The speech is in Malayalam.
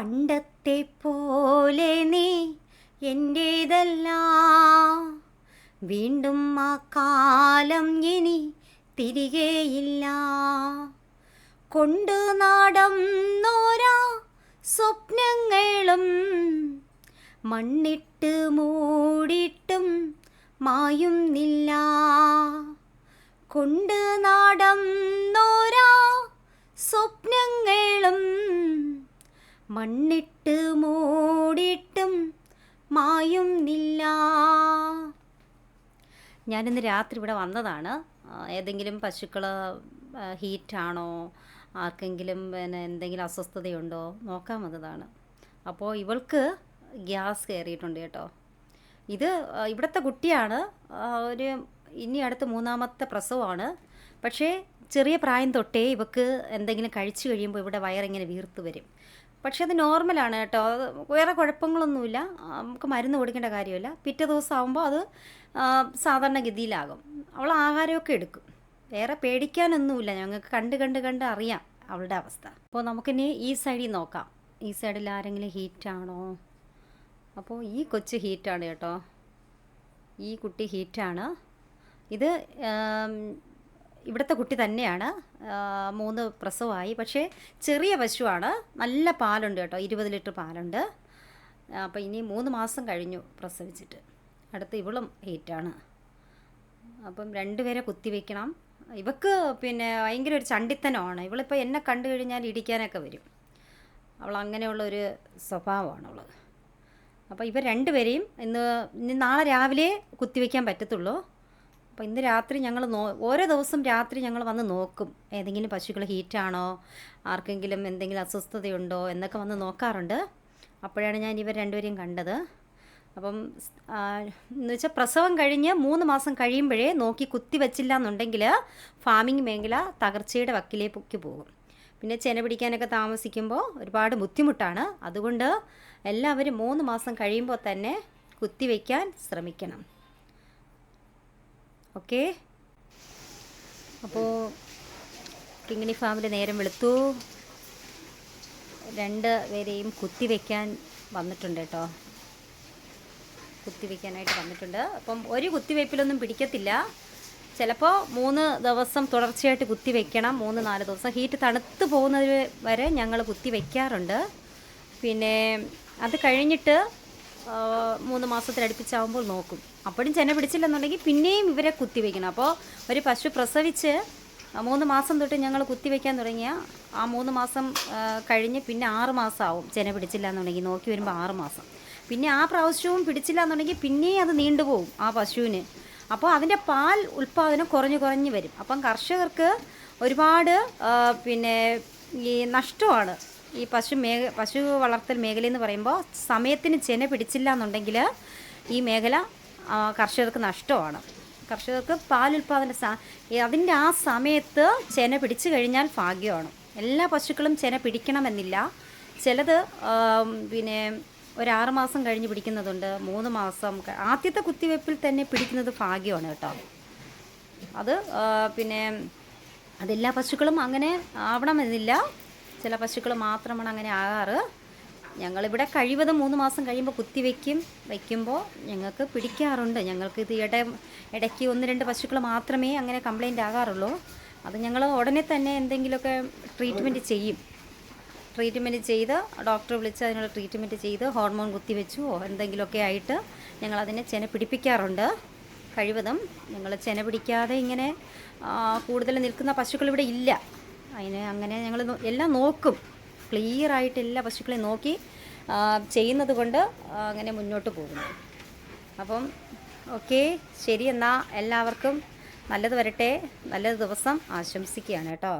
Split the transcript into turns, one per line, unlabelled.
പണ്ടത്തെ പോലെ നീ എന്റേതല്ല വീണ്ടും ആ കാലം ഇനി തിരികെയില്ല. കൊണ്ടു നടന്നോരാ സ്വപ്നങ്ങളും മണ്ണിട്ട് മൂടിട്ടും മായുന്നില്ല കൊണ്ട് നടന്നോരാ സ്വപ്നങ്ങളും മണ്ണിട്ട് മൂടിയിട്ടും മായുന്നില്ല. ഞാനിന്ന് രാത്രി ഇവിടെ വന്നതാണ്. ഏതെങ്കിലും പശുക്കൾ ഹീറ്റാണോ? ആർക്കെങ്കിലും പിന്നെ എന്തെങ്കിലും അസ്വസ്ഥതയുണ്ടോ? നോക്കാൻ വന്നതാണ്. അപ്പോൾ ഇവൾക്ക് ഗ്യാസ് കയറിയിട്ടുണ്ട് കേട്ടോ. ഇത് ഇവിടുത്തെ കുട്ടിയാണ്. ഒരു ഇനി അടുത്ത മൂന്നാമത്തെ പ്രസവമാണ്. പക്ഷേ ചെറിയ പ്രായം തൊട്ടേ ഇവക്ക് എന്തെങ്കിലും കഴിച്ചു കഴിയുമ്പോൾ ഇവിടെ വയറിങ്ങനെ വീർത്ത് വരും. പക്ഷേ അത് നോർമലാണ് കേട്ടോ. വേറെ കുഴപ്പങ്ങളൊന്നുമില്ല. നമുക്ക് മരുന്ന് കൊടുക്കേണ്ട കാര്യമില്ല. പിറ്റേ ദിവസം ആകുമ്പോൾ അത് സാധാരണ സാധാരണഗതിയിലാകും. അവൾ ആഹാരമൊക്കെ എടുക്കും. വേറെ പേടിക്കാനൊന്നുമില്ല. ഞങ്ങൾക്ക് കണ്ട് കണ്ട് കണ്ട് അറിയാം അവളുടെ അവസ്ഥ. അപ്പോൾ നമുക്കിനി ഈ സൈഡിൽ നോക്കാം. ഈ സൈഡിൽ ആരെങ്കിലും ഹീറ്റാണോ അപ്പോൾ ഈ കൊച്ചു ഹീറ്റാണ് കേട്ടോ. ഈ കുട്ടി ഹീറ്റാണ് ഇത് ഇവിടുത്തെ കുട്ടി തന്നെയാണ് മൂന്ന് പ്രസവമായി. പക്ഷേ ചെറിയ പശുവാണ്. നല്ല പാലുണ്ട് കേട്ടോ ഇരുപത് ലിറ്റർ പാലുണ്ട്. അപ്പോൾ ഇനി മൂന്ന് മാസം കഴിഞ്ഞു പ്രസവിച്ചിട്ട്. അടുത്ത് ഇവളും ഹീറ്റാണ് അപ്പം രണ്ടുപേരെ കുത്തിവെക്കണം. ഇവക്ക് പിന്നെ ഭയങ്കര ഒരു ചണ്ടിത്തനമാണ്. ഇവളിപ്പോൾ എന്നെ കണ്ടു കഴിഞ്ഞാൽ ഇടിക്കാനൊക്കെ വരും. അവൾ അങ്ങനെയുള്ള ഒരു സ്വഭാവമാണ് അവൾ അപ്പോൾ ഇവർ രണ്ടുപേരെയും ഇന്ന് ഇനി നാളെ രാവിലെ കുത്തിവെക്കാൻ പറ്റത്തുള്ളൂ. അപ്പോൾ ഇന്ന് രാത്രി ഞങ്ങൾ നോ ഓരോ ദിവസം രാത്രി ഞങ്ങൾ വന്ന് നോക്കും. ഏതെങ്കിലും പശുക്കൾ ഹീറ്റാണോ? ആർക്കെങ്കിലും എന്തെങ്കിലും അസ്വസ്ഥതയുണ്ടോ? എന്നൊക്കെ വന്ന് നോക്കാറുണ്ട്. അപ്പോഴാണ് ഞാൻ ഇവർ രണ്ടുപേരെയും കണ്ടത്. അപ്പം എന്ന് വെച്ചാൽ പ്രസവം കഴിഞ്ഞ് മൂന്ന് മാസം കഴിയുമ്പോഴേ നോക്കി കുത്തി വെച്ചില്ല എന്നുണ്ടെങ്കിൽ ഫാമിംഗ് മേഖല തകർച്ചയുടെ വക്കിലേക്ക് പോകും. പിന്നെ ചെന പിടിക്കാനൊക്കെ താമസിക്കുമ്പോൾ ഒരുപാട് ബുദ്ധിമുട്ടാണ്. അതുകൊണ്ട് എല്ലാവരും മൂന്ന് മാസം കഴിയുമ്പോൾ തന്നെ കുത്തിവെക്കാൻ ശ്രമിക്കണം. ഓക്കെ. അപ്പോൾ കിങ്ങിണി ഫാമിൽ നേരം വെളുത്തു. രണ്ട് പേരെയും കുത്തിവെക്കാൻ വന്നിട്ടുണ്ട് കേട്ടോ. കുത്തിവെക്കാനായിട്ട് വന്നിട്ടുണ്ട്. അപ്പം ഒരു കുത്തിവയ്പ്പിലൊന്നും പിടിക്കത്തില്ല. ചിലപ്പോൾ മൂന്ന് ദിവസം തുടർച്ചയായിട്ട് കുത്തി കുത്തിവെക്കണം മൂന്ന് നാല് ദിവസം ഹീറ്റ് തണുത്ത് പോകുന്നത് വരെ ഞങ്ങൾ കുത്തിവെക്കാറുണ്ട് പിന്നെ അത് കഴിഞ്ഞിട്ട് മൂന്ന് മാസത്തിലടുപ്പിച്ചാവുമ്പോൾ നോക്കും. അപ്പോഴും ചെന പിടിച്ചില്ലെന്നുണ്ടെങ്കിൽ പിന്നെയും ഇവരെ കുത്തിവെക്കണം. അപ്പോൾ ഒരു പശു പ്രസവിച്ച് മൂന്ന് മാസം തൊട്ട് ഞങ്ങൾ കുത്തിവെക്കാൻ തുടങ്ങിയ ആ മൂന്ന് മാസം കഴിഞ്ഞ് പിന്നെ ആറ് മാസം ആവും ചെന പിടിച്ചില്ല എന്നുണ്ടെങ്കിൽ നോക്കി വരുമ്പോൾ ആറ് മാസം. പിന്നെ ആ പ്രാവശ്യവും പിടിച്ചില്ല എന്നുണ്ടെങ്കിൽ പിന്നെയും അത് നീണ്ടുപോകും ആ പശുവിന്. അപ്പോൾ അതിന്റെ പാൽ ഉൽപ്പാദനം കുറഞ്ഞു കുറഞ്ഞു വരും. അപ്പം കർഷകർക്ക് ഒരുപാട് പിന്നെ ഈ നഷ്ടമാണ്. ഈ പശു മേഖ പശു വളർത്തൽ മേഖല എന്ന് പറയുമ്പോൾ സമയത്തിന് ചെന പിടിച്ചില്ല എന്നുണ്ടെങ്കിൽ ഈ മേഖല കർഷകർക്ക് നഷ്ടമാണ്. കർഷകർക്ക് പാൽ ഉൽപാദന അതിന്റെ ആ സമയത്ത് ചെന പിടിച്ചു കഴിഞ്ഞാൽ ഭാഗ്യമാണ്. എല്ലാ പശുക്കളും ചെന പിടിക്കണമെന്നില്ല. ചിലത് പിന്നെ പിന്നെ ഒരാറ് മാസം കഴിഞ്ഞ് പിടിക്കുന്നതുണ്ട് മൂന്ന് മാസം ആദ്യത്തെ കുത്തിവെപ്പിൽ തന്നെ പിടിക്കുന്നത് ഭാഗ്യമാണ് കേട്ടോ. അത് പിന്നെ അതെല്ലാ പശുക്കളും അങ്ങനെ ആവണമെന്നില്ല. ചില പശുക്കൾ മാത്രമാണ് അങ്ങനെ ആകാറ്. ഞങ്ങളിവിടെ കഴിവതും മൂന്ന് മാസം കഴിയുമ്പോൾ കുത്തി കുത്തിവെക്കും വയ്ക്കുമ്പോൾ ഞങ്ങൾക്ക് പിടിക്കാറുണ്ട്. ഞങ്ങൾക്ക് ഇത് ഇട ഇടയ്ക്ക് ഒന്ന് രണ്ട് പശുക്കൾ മാത്രമേ അങ്ങനെ കംപ്ലൈന്റ് ആകാറുള്ളൂ. അത് ഞങ്ങൾ ഉടനെ തന്നെ എന്തെങ്കിലുമൊക്കെ ട്രീറ്റ്മെന്റ് ചെയ്യും. ട്രീറ്റ്മെന്റ് ചെയ്ത് ഡോക്ടറെ വിളിച്ച് അതിനുള്ള ട്രീറ്റ്മെന്റ് ചെയ്ത് ഹോർമോൺ കുത്തിവെച്ചോ എന്തെങ്കിലുമൊക്കെ ആയിട്ട് ഞങ്ങൾ അതിനെ ചെന പിടിപ്പിക്കാറുണ്ട്. കഴിവതും ഞങ്ങൾ ചെന പിടിക്കാതെ ഇങ്ങനെ കൂടുതൽ നിൽക്കുന്ന പശുക്കൾ ഇവിടെ ഇല്ല. അതിനെ അങ്ങനെ ഞങ്ങൾ എല്ലാം നോക്കും. ക്ലിയർ ആയിട്ട് എല്ലാ പശുക്കളെയും നോക്കി ചെയ്യുന്നത് കൊണ്ട് അങ്ങനെ മുന്നോട്ട് പോകുന്നു. അപ്പം ഓക്കെ ശരി എന്നാൽ എല്ലാവർക്കും നല്ലത് വരട്ടെ. നല്ലൊരു ദിവസം ആശംസിക്കുകയാണ് കേട്ടോ.